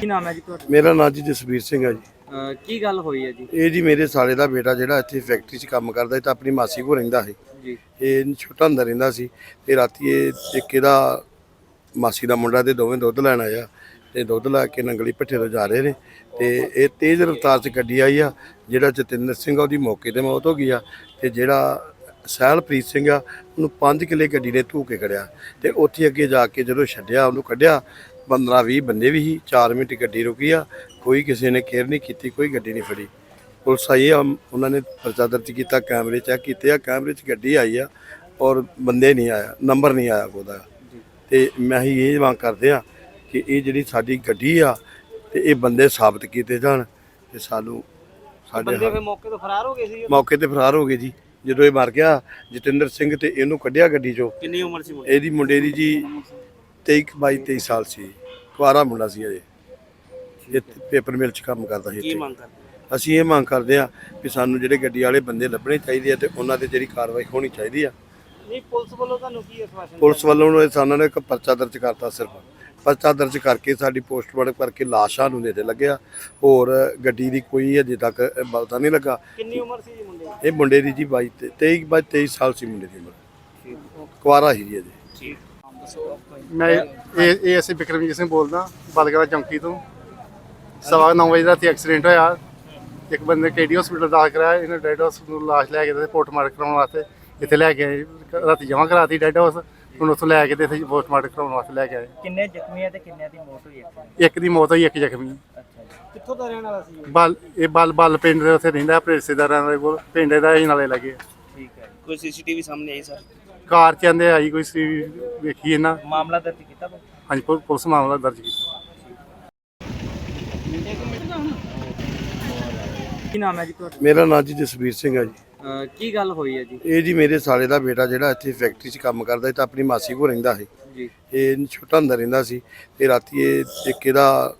ਕੀ ਨਾਮ ਹੈ ਜੀ ਤੁਹਾਡਾ? ਮੇਰਾ ਨਾਂ ਜੀ ਜਸਵੀਰ ਸਿੰਘ ਹੈ ਜੀ। ਅਹ ਕੀ ਗੱਲ ਹੋਈ ਹੈ ਜੀ? ਇਹ ਜੀ ਮੇਰੇ ਸਾਲੇ ਦਾ ਬੇਟਾ ਜਿਹੜਾ ਇੱਥੇ ਫੈਕਟਰੀ 'ਚ ਕੰਮ ਕਰਦਾ ਤਾਂ ਆਪਣੀ ਮਾਸੀ ਕੋਲ ਰਹਿੰਦਾ ਸੀ। ਜੀ। ਇਹ ਛੋਟਾ ਹੁੰਦਾ ਰਹਿੰਦਾ ਸੀ ਤੇ ਰਾਤੀ ਇਹ ਇੱਕ ਇਹਦਾ ਮਾਸੀ ਦਾ ਮੁੰਡਾ ਤੇ ਦੋਵੇਂ ਦੁੱਧ ਲੈਣ ਆਇਆ ਤੇ ਦੁੱਧ ਲੈ ਕੇ ਨੰਗਲੀ ਭੱਠੇ ਤੋਂ ਜਾ ਰਹੇ ਨੇ ਤੇ ਇਹ ਤੇਜ਼ ਰਫ਼ਤਾਰ 'ਚ ਗੱਡੀ ਆਈ ਆ ਜਿਹੜਾ ਜਤਿੰਦਰ ਸਿੰਘ ਆ ਉਹਦੀ ਮੌਕੇ ਤੇ ਮੌਤ ਹੋ ਗਈ ਆ ਤੇ ਜਿਹੜਾ ਸਹਿਲਪ੍ਰੀਤ ਸਿੰਘ ਆ ਉਹਨੂੰ 5 ਕਿਲੇ ਗੱਡੀ ਨੇ ਧੂ ਕੇ ਖੜਿਆ ਤੇ ਉੱਥੇ ਅੱਗੇ ਜਾ ਕੇ ਜਦੋਂ ਛੱਡਿਆ ਉਹਨੂੰ ਕੱਢਿਆ 15 20 ਬੰਦੇ ਵੀ ਸੀ 4 ਮਿੰਟ ਗੱਡੀ ਰੁਕੀ ਆ ਕੋਈ ਕਿਸੇ ਨੇ ਕੇਅਰ ਨਹੀਂ ਕੀਤੀ ਕੋਈ ਗੱਡੀ ਨਹੀਂ ਫੜੀ। ਪੁਲਿਸ ਆਈ ਆ ਉਹਨਾਂ ਨੇ ਪਰਚਾ ਦਰਜ ਕੀਤਾ ਕੈਮਰੇ ਚੈੱਕ ਕੀਤੇ ਆ ਕੈਮਰੇ 'ਚ ਗੱਡੀ ਆਈ ਆ ਔਰ ਬੰਦੇ ਨਹੀਂ ਆਇਆ ਨੰਬਰ ਨਹੀਂ ਆਇਆ ਉਹਦਾ। ਤੇ ਮੈਂ ਹੀ ਇਹ ਮੰਗ ਕਰਦੇ ਆ ਕਿ ਇਹ ਜਿਹੜੀ ਸਾਡੀ ਗੱਡੀ ਆ ਤੇ ਇਹ ਬੰਦੇ ਸਾਬਤ ਕੀਤੇ ਜਾਣ ਤੇ ਸਾਨੂੰ ਸਾਡੇ ਬੰਦੇ ਫਿਰ ਮੌਕੇ ਤੋਂ ਫਰਾਰ ਹੋ ਗਏ ਸੀ ਮੌਕੇ ਤੇ ਫਰਾਰ ਹੋ ਗਏ ਜੀ। ਜਦੋਂ ਇਹ ਮਰ ਗਿਆ ਜਤਿੰਦਰ ਸਿੰਘ ਤੇ ਇਹਨੂੰ ਕੱਢਿਆ ਗੱਡੀ 'ਚੋਂ। ਕਿੰਨੀ ਉਮਰ ਸੀ ਮੁੰਡੇ ਇਹਦੀ ਮੁੰਡੇ ਦੀ ਜੀ 23 22 23 ਸਾਲ ਸੀ। ਕੁਆਰਾ ਮੁੰਡਾ ਸੀ ਅਜੇ ਇਹ ਪੇਪਰ ਮਿਲ 'ਚ ਕੰਮ ਕਰਦਾ ਸੀ ਕੀ ਇੱਥੇ। ਮੰਗ ਕਰਦੇ? ਅਸੀਂ ਇਹ ਮੰਗ ਕਰਦੇ ਆ ਕਿ ਸਾਨੂੰ ਜਿਹੜੇ ਗੱਡੀ ਵਾਲੇ ਬੰਦੇ ਲੱਭਣੇ ਚਾਹੀਦੇ ਆ ਤੇ ਉਹਨਾਂ ਤੇ ਜਿਹੜੀ ਕਾਰਵਾਈ ਹੋਣੀ ਚਾਹੀਦੀ ਆ। ਨਹੀਂ ਪੁਲਿਸ ਵੱਲੋਂ ਤੁਹਾਨੂੰ ਕੀ ਆਸ਼ਵਾਸਨ ਪੁਲਿਸ ਵੱਲੋਂ ਨੂੰ ਸਾਨੂੰ ਨੇ ਇੱਕ ਪਰਚਾ ਦਰਜ ਕਰਤਾ ਸਿਰਫ। ਪਰਚਾ ਦਰਜ ਕਰਕੇ ਸਾਡੀ ਪੋਸਟਮਾਰਟਮ ਕਰਕੇ ਲਾਸ਼ਾਂ ਨੂੰ ਦੇ ਲੱਗਿਆ। ਹੋਰ ਗੱਡੀ ਦੀ ਕੋਈ ਅਜੇ ਤੱਕ ਪਤਾ ਨਹੀਂ ਲੱਗਾ। ਕਿੰਨੀ ਉਮਰ ਸੀ ਜੀ ਮੁੰਡੇ ਦੀ? ਇਹ ਮੁੰਡੇ ਦੀ ਜੀ 22 ਤੇ 23 ਬਾਈ 23 ਸਾਲ ਸੀ ਮੁੰਡੇ ਦੀ ਉਮਰ। ਕੁਆਰਾ ਹੀ ਜੀ ਅਜੇ। ਠੀਕ। ਦੱਸੋ ਮੈਂ ਇਹ ਇਹ ਅਸੀਂ ਬਿਕਰਮਜੀਤ ਸਿੰਘ ਬੋਲਦਾ ਬਲਗੜਾ ਚੌਂਕੀ ਤੋਂ। ਸਵਾ ਨੌ ਵਜੇ ਰਾਤੀ ਐਕਸੀਡੈਂਟ ਹੋਇਆ। ਇੱਕ ਬੰਦੇ ਕੇਡੀ ਹਸਪੀਟਲ ਦਾਖਲ ਕਰਾਇਆ ਇਹਨੇ ਡੈਡ ਹਾਊਸ ਨੂੰ ਲਾਸ਼ ਲੈ ਕੇ ਤੇ ਪੋਸਟਮਾਰਟਮ ਕਰਾਉਣ ਵਾਸਤੇ। ਇੱਥੇ ਲੈ ਕੇ ਆਏ ਰਾਤੀ ਜਮ੍ਹਾਂ ਕਰਾਤੀ ਡੈਡ ਹਾਊਸ। ਹੁਣ ਉੱਥੋਂ ਲੈ ਕੇ ਤੇ ਇੱਥੇ ਪੋਸਟਮਾਰਟਮ ਕਰਾਉਣ ਵਾਸਤੇ ਲੈ ਕੇ ਆਏ। ਕਿੰਨੇ ਜ਼ਖਮੀ ਆ ਤੇ ਕਿੰਨਿਆਂ ਦੀ ਮੌਤ ਹੋਈ ਹੈ ਇੱਕ ਦੀ ਮੌਤ ਹੋਈ ਇੱਕ ਜ਼ਖਮੀ। ਅੱਛਾ ਜੀ। ਕਿੱਥੋਂ ਦਾ ਰਹਿਣ ਵਾਲਾ ਸੀ ਇਹ? ਬਲ ਇਹ ਬਲ ਬਲ ਪਿੰਡ ਦੇ ਉੱਥੇ ਰਹਿੰਦਾ ਆਪਣੇ ਰਿਸ਼ਤੇਦਾਰਾਂ ਦੇ ਕੋਲ ਪਿੰਡ ਦਾ ਹੀ ਨਾਲੇ ਲੱਗੇ। ਠੀਕ ਹੈ ਕੋਈ ਸੀਸੀਟੀਵੀ ਸਾਹਮਣੇ ਆਈ ਸਰ? ਕਾਰ ਚ ਆਂਦੇ ਆਈ ਕੋਈ ਸੀ ਵੇਖੀ ਇਹਨਾਂ। ਮਾਮਲਾ ਦਰਜ ਕੀਤਾ ਵਾ? ਹਾਂਜੀ ਪੁ- ਪੁਲਿਸ ਮਾਮਲਾ ਦਰਜ ਕੀਤਾ। ਕੀ ਨਾਮ ਹੈ ਜੀ ਤੁਹਾਡਾ? ਮੇਰਾ ਨਾਂ ਜੀ ਜਸਵੀਰ ਸਿੰਘ ਹੈ ਜੀ। ਅਹ ਕੀ ਗੱਲ ਹੋਈ ਹੈ ਜੀ? ਇਹ ਜੀ ਮੇਰੇ ਸਾਲੇ ਦਾ ਬੇਟਾ ਜਿਹੜਾ ਇੱਥੇ ਫੈਕਟਰੀ 'ਚ ਕੰਮ ਕਰਦਾ ਸੀ ਤਾਂ ਆਪਣੀ ਮਾਸੀ ਕੋਲ ਰਹਿੰਦਾ ਸੀ। ਜੀ। ਇਹ ਛੋਟਾ ਹੁੰਦਾ ਰਹਿੰਦਾ ਸੀ ਤੇ ਰਾਤੀ ਇਹ ਇੱਕ ਇਹਦਾ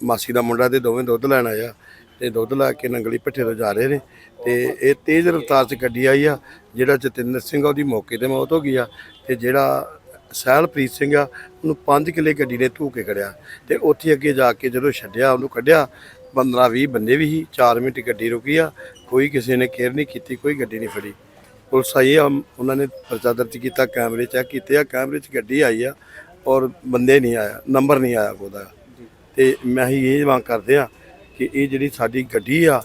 ਮਾਸੀ ਦਾ ਮੁੰਡਾ ਤੇ ਦੋਵੇਂ ਦੁੱਧ ਲੈਣ ਆਇਆ ਤੇ ਦੁੱਧ ਲੈ ਕੇ ਨੰਗਲੀ ਭੱਠੇ ਤੋਂ ਜਾ ਰਹੇ ਨੇ ਤੇ ਇਹ ਤੇਜ਼ ਰਫ਼ਤਾਰ 'ਚ ਗੱਡੀ ਆਈ ਆ ਜਿਹੜਾ ਜਤਿੰਦਰ ਸਿੰਘ ਆ ਉਹਦੀ ਮੌਕੇ ਤੇ ਮੌਤ ਹੋ ਗਈ ਆ ਤੇ ਜਿਹੜਾ ਸਹਿਲਪ੍ਰੀਤ ਸਿੰਘ ਆ ਉਹਨੂੰ 5 ਕਿਲੇ ਗੱਡੀ ਨੇ ਧੂ ਕੇ ਖੜਿਆ ਤੇ ਉੱਥੇ ਅੱਗੇ ਜਾ ਕੇ ਜਦੋਂ ਛੱਡਿਆ ਉਹਨੂੰ ਕੱਢਿਆ 15 20 ਬੰਦੇ ਵੀ ਸੀ 4 ਮਿੰਟ ਗੱਡੀ ਰੁਕੀ ਆ ਕੋਈ ਕਿਸੇ ਨੇ ਕੇਅਰ ਨਹੀਂ ਕੀਤੀ ਕੋਈ ਗੱਡੀ ਨਹੀਂ ਫੜੀ। ਪੁਲਿਸ ਆਈ ਆ ਉਹਨਾਂ ਨੇ ਪਰਚਾ ਦਰਜ ਕੀਤਾ ਕੈਮਰੇ ਚੈੱਕ ਕੀਤੇ ਆ ਕੈਮਰੇ 'ਚ ਗੱਡੀ ਆਈ ਆ ਔਰ ਬੰਦੇ ਨਹੀਂ ਆਇਆ ਨੰਬਰ ਨਹੀਂ ਆਇਆ ਉਹਦਾ। ਤੇ ਮੈਂ ਹੀ ਇਹ ਮੰਗ ਕਰਦੇ ਆ ਕਿ ਇਹ ਜਿਹੜੀ ਸਾਡੀ ਗੱਡੀ ਆ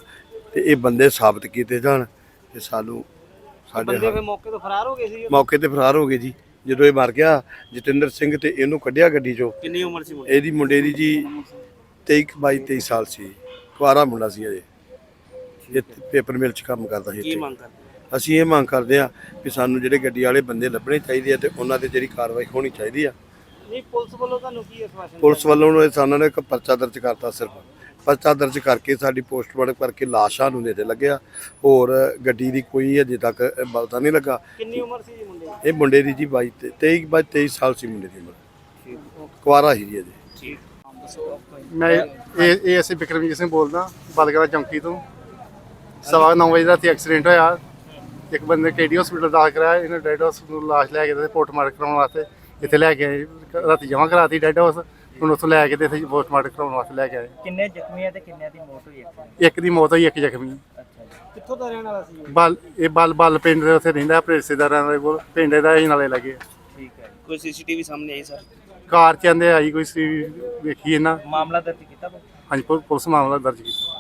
ਤੇ ਇਹ ਬੰਦੇ ਸਾਬਤ ਕੀਤੇ ਜਾਣ ਤੇ ਸਾਨੂੰ ਸਾਡੇ ਬੰਦੇ ਮੌਕੇ ਤੋਂ ਫਰਾਰ ਹੋ ਗਏ ਸੀ ਮੌਕੇ ਤੇ ਫਰਾਰ ਹੋ ਗਏ ਜੀ। ਜਦੋਂ ਇਹ ਮਰ ਗਿਆ ਜਤਿੰਦਰ ਸਿੰਘ ਤੇ ਇਹਨੂੰ ਕੱਢਿਆ ਗੱਡੀ 'ਚੋਂ। ਕਿੰਨੀ ਉਮਰ ਸੀ ਇਹਦੀ ਮੁੰਡੇ ਦੀ ਜੀ 23 22 23 ਸਾਲ ਸੀ। ਕੁਆਰਾ ਮੁੰਡਾ ਸੀ ਅਜੇ ਇਹ ਪੇਪਰ ਮਿਲ 'ਚ ਕੰਮ ਕਰਦਾ ਸੀ ਕੀ ਇੱਥੇ। ਮੰਗ ਕਰਦੇ? ਅਸੀਂ ਇਹ ਮੰਗ ਕਰਦੇ ਆ ਕਿ ਸਾਨੂੰ ਜਿਹੜੇ ਗੱਡੀ ਵਾਲੇ ਬੰਦੇ ਲੱਭਣੇ ਚਾਹੀਦੇ ਆ ਤੇ ਉਹਨਾਂ ਤੇ ਜਿਹੜੀ ਕਾਰਵਾਈ ਹੋਣੀ ਚਾਹੀਦੀ ਆ। ਨਹੀਂ ਪੁਲਿਸ ਵੱਲੋਂ ਤੁਹਾਨੂੰ ਕੀ ਆਸ਼ਵਾਸਨ ਪੁਲਿਸ ਵੱਲੋਂ ਨੂੰ ਸਾਨੂੰ ਨੇ ਇੱਕ ਪਰਚਾ ਦਰਜ ਕਰਤਾ ਸਿਰਫ। ਪਰਚਾ ਦਰਜ ਕਰਕੇ ਸਾਡੀ ਪੋਸਟਮਾਰਟਮ ਕਰਕੇ ਲਾਸ਼ਾਂ ਨੂੰ ਦੇ ਲੱਗਿਆ। ਹੋਰ ਗੱਡੀ ਦੀ ਕੋਈ ਅਜੇ ਤੱਕ ਪਤਾ ਨਹੀਂ ਲੱਗਾ। ਕਿੰਨੀ ਉਮਰ ਸੀ ਜੀ ਮੁੰਡੇ ਦੀ? ਇਹ ਮੁੰਡੇ ਦੀ ਜੀ 22 ਤੇ 23 ਬਾਈ 23 ਸਾਲ ਸੀ ਮੁੰਡੇ ਦੀ ਉਮਰ। ਕੁਆਰਾ ਹੀ ਜੀ ਅਜੇ। ਠੀਕ। ਮੈਂ ਇਹ ਇਹ ਅਸੀਂ ਬਿਕਰਮਜੀਤ ਸਿੰਘ ਬੋਲਦਾ ਬਲਗੜਾ ਚੌਂਕੀ ਤੋਂ। ਸਵਾ ਨੌ ਵਜੇ ਰਾਤੀ ਐਕਸੀਡੈਂਟ ਹੋਇਆ। ਇੱਕ ਬੰਦੇ ਕੇਡੀ ਹਸਪੀਟਲ ਦਾਖਲ ਕਰਾਇਆ ਇਹਨੇ ਡੈਡ ਹਾਊਸ ਨੂੰ ਲਾਸ਼ ਲੈ ਕੇ ਤੇ ਪੋਸਟਮਾਰਟਮ ਕਰਾਉਣ ਵਾਸਤੇ ਇੱਥੇ ਲੈ ਕੇ ਆਏ। ਰਾਤੀ ਜਮ੍ਹਾਂ ਕਰਾਤੀ ਡੈਡ ਹਾਊਸ ਹੁਣ ਉੱਥੋਂ ਲੈ ਕੇ ਤੇ ਇੱਥੇ ਪੋਸਟਮਾਰਟਮ ਕਰਾਉਣ ਵਾਸਤੇ ਲੈ ਕੇ ਆਏ। ਕਿੰਨੇ ਜ਼ਖਮੀ ਆ ਤੇ ਕਿੰਨਿਆਂ ਦੀ ਮੌਤ ਹੋਈ ਹੈ ਇੱਕ ਦੀ ਮੌਤ ਹੋਈ ਇੱਕ ਜ਼ਖਮੀ। ਕਿੱਥੋਂ ਦਾ ਰਹਿਣ ਵਾਲਾ ਸੀ? ਬਲ ਇਹ ਬਲ ਬਲ ਪਿੰਡ ਦੇ ਉੱਥੇ ਰਹਿੰਦਾ ਆਪਣੇ ਰਿਸ਼ਤੇਦਾਰਾਂ ਦੇ ਕੋਲ ਪਿੰਡ ਦਾ ਹੀ ਨਾਲੇ ਲੱਗੇ ਠੀਕ ਹੈ ਕੋਈ ਸੀਸੀਟੀਵੀ ਸਾਹਮਣੇ ਆਈ ਸਰ? ਕਾਰ ਚ ਆਂਦੇ ਆਈ ਕੋਈ ਸੀ ਵੇਖੀ ਇਹਨਾਂ ਮਾਮਲਾ ਦਰਜ ਕੀਤਾ? ਹਾਂਜੀ ਪੁਲਿਸ ਮਾਮਲਾ ਦਰਜ ਕੀਤਾ